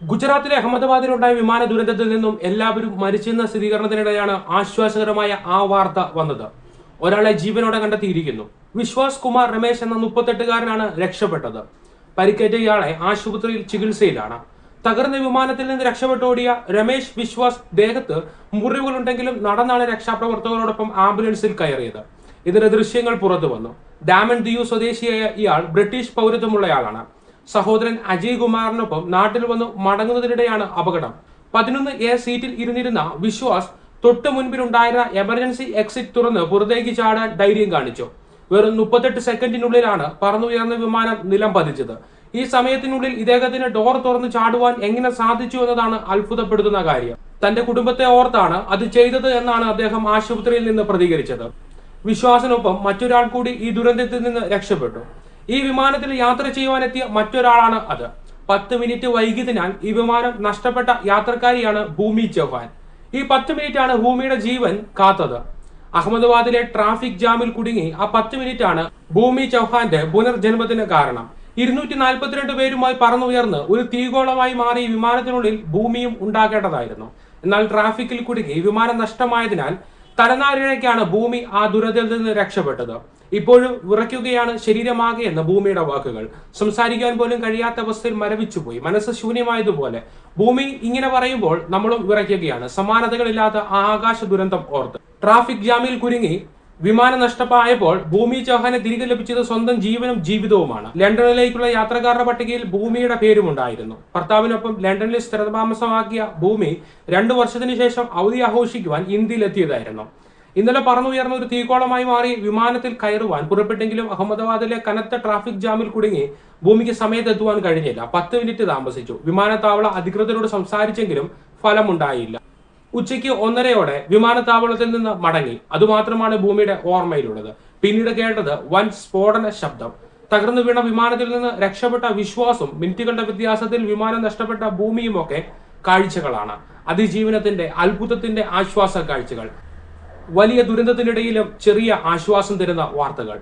ഗുജറാത്തിലെ അഹമ്മദാബാദിലുണ്ടായ വിമാന ദുരന്തത്തിൽ നിന്നും എല്ലാവരും മരിച്ചെന്ന സ്ഥിരീകരണത്തിനിടെയാണ് ആശ്വാസകരമായ ആ വാർത്ത വന്നത്. ഒരാളെ ജീവനോടെ കണ്ടെത്തിയിരിക്കുന്നു. വിശ്വാസ് കുമാർ രമേശ് എന്ന മുപ്പത്തെട്ടുകാരനാണ് രക്ഷപ്പെട്ടത്. പരിക്കേറ്റ ഇയാളെ ആശുപത്രിയിൽ ചികിത്സയിലാണ്. തകർന്ന വിമാനത്തിൽ നിന്ന് രക്ഷപ്പെട്ടോടിയ രമേശ് വിശ്വാസ് ദേഹത്ത് മുറിവുകളുണ്ടെങ്കിലും നടന്നാണ് രക്ഷാപ്രവർത്തകരോടൊപ്പം ആംബുലൻസിൽ കയറിയത്. ഇതിന്റെ ദൃശ്യങ്ങൾ പുറത്തു വന്നു ഡാമൻ ദിയു സ്വദേശിയായ ഇയാൾ ബ്രിട്ടീഷ് പൗരത്വമുള്ളയാളാണ് സഹോദരൻ അജയ് കുമാറിനൊപ്പം നാട്ടിൽ വന്ന് മടങ്ങുന്നതിനിടെയാണ് അപകടം. പതിനൊന്ന് എ സീറ്റിൽ ഇരുന്നിരുന്ന വിശ്വാസ് തൊട്ടു മുൻപിലുണ്ടായിരുന്ന എമർജൻസി എക്സിറ്റ് തുറന്ന് പുറത്തേക്ക് ചാടാൻ ധൈര്യം കാണിച്ചു. വെറും മുപ്പത്തെട്ട് സെക്കൻഡിനുള്ളിലാണ് പറന്നുയർന്ന വിമാനം നിലം പതിച്ചത്. ഈ സമയത്തിനുള്ളിൽ ഇദ്ദേഹത്തിന് ഡോർ തുറന്ന് ചാടുവാൻ എങ്ങനെ സാധിച്ചു എന്നതാണ് അത്ഭുതപ്പെടുത്തുന്ന കാര്യം. തന്റെ കുടുംബത്തെ ഓർത്താണ് അത് ചെയ്തത് എന്നാണ് അദ്ദേഹം ആശുപത്രിയിൽ നിന്ന് പ്രതികരിച്ചത്. വിശ്വാസിനൊപ്പം മറ്റൊരാൾ കൂടി ഈ ദുരന്തത്തിൽ നിന്ന് രക്ഷപ്പെട്ടു. ഈ വിമാനത്തിൽ യാത്ര ചെയ്യുവാനെത്തിയ മറ്റൊരാളാണ് അത്. പത്ത് മിനിറ്റ് വൈകിയതിനാൽ ഈ വിമാനം നഷ്ടപ്പെട്ട യാത്രക്കാരിയാണ് ഭൂമി ചൗഹാൻ ഈ പത്ത് മിനിറ്റാണ് ഭൂമിയുടെ ജീവൻ കാത്തത്. അഹമ്മദാബാദിലെ ട്രാഫിക് ജാമിൽ കുടുങ്ങി ആ പത്ത് മിനിറ്റാണ് ഭൂമി ചൗഹാന്റെ പുനർജന്മത്തിന് കാരണം. ഇരുന്നൂറ്റി നാൽപ്പത്തിരണ്ട് പേരുമായി പറന്നുയർന്ന് ഒരു തീഗോളമായി മാറി വിമാനത്തിനുള്ളിൽ ഭൂമിയും ഉണ്ടാകേണ്ടതായിരുന്നു. എന്നാൽ ട്രാഫിക്കിൽ കുടുങ്ങി വിമാനം നഷ്ടമായതിനാൽ തലനാരിഴയ്ക്കാണ് ഭൂമി ആ ദുരന്തത്തിൽ നിന്ന് രക്ഷപ്പെട്ടത്. ഇപ്പോഴും വിറയ്ക്കുകയാണ് ശരീരമാകെ എന്ന ഭൂമിയുടെ വാക്കുകൾ. സംസാരിക്കാൻ പോലും കഴിയാത്ത അവസ്ഥയിൽ മരവിച്ചുപോയി. മനസ്സ് ശൂന്യമായതുപോലെ. ഭൂമി ഇങ്ങനെ പറയുമ്പോൾ നമ്മളും വിറയ്ക്കുകയാണ്. സമാനതകളില്ലാത്ത ആകാശ ദുരന്തം ഓർത്ത്. ട്രാഫിക് ജാമിൽ കുരുങ്ങി വിമാനം നഷ്ടമായപ്പോൾ ഭൂമി ചൗഹാനെ തിരികെ ലഭിച്ചത് സ്വന്തം ജീവനും ജീവിതവുമാണ്. ലണ്ടനിലേക്കുള്ള യാത്രക്കാരുടെ പട്ടികയിൽ ഭൂമിയുടെ പേരും ഉണ്ടായിരുന്നു ഭർത്താവിനൊപ്പം ലണ്ടനിൽ സ്ഥിരതാമസമാക്കിയ ഭൂമി രണ്ടു വർഷത്തിനു ശേഷം അവധി ആഘോഷിക്കുവാൻ ഇന്ത്യയിലെത്തിയതായിരുന്നു ഇന്നലെ പറന്നുയർന്ന ഒരു തീക്കോളമായി മാറി വിമാനത്തിൽ കയറുവാൻ പുറപ്പെട്ടെങ്കിലും അഹമ്മദാബാദിലെ കനത്ത ട്രാഫിക് ജാമിൽ കുടുങ്ങി ഭൂമിക്ക് സമയത്തെത്തുവാൻ കഴിഞ്ഞില്ല. പത്ത് മിനിറ്റ് താമസിച്ചു. വിമാനത്താവള അധികൃതരോട് സംസാരിച്ചെങ്കിലും ഫലമുണ്ടായില്ല. ഉച്ചയ്ക്ക് ഒന്നരയോടെ വിമാനത്താവളത്തിൽ നിന്ന് മടങ്ങി. അതുമാത്രമാണ് ഭൂമിയുടെ ഓർമ്മയിലുള്ളത്. പിന്നീട് കേട്ടത് വൻ സ്ഫോടന ശബ്ദം. തകർന്നു വീണ വിമാനത്തിൽ നിന്ന് രക്ഷപ്പെട്ട വിശ്വാസം മിനിറ്റുകളുടെ വ്യത്യാസത്തിൽ വിമാനം നഷ്ടപ്പെട്ട ഭൂമിയുമൊക്കെ കാഴ്ചകളാണ്. അതിജീവനത്തിന്റെ അത്ഭുതത്തിന്റെ ആശ്വാസ കാഴ്ചകൾ. വലിയ ദുരന്തത്തിനിടയിലും ചെറിയ ആശ്വാസം തരുന്ന വാർത്തകൾ.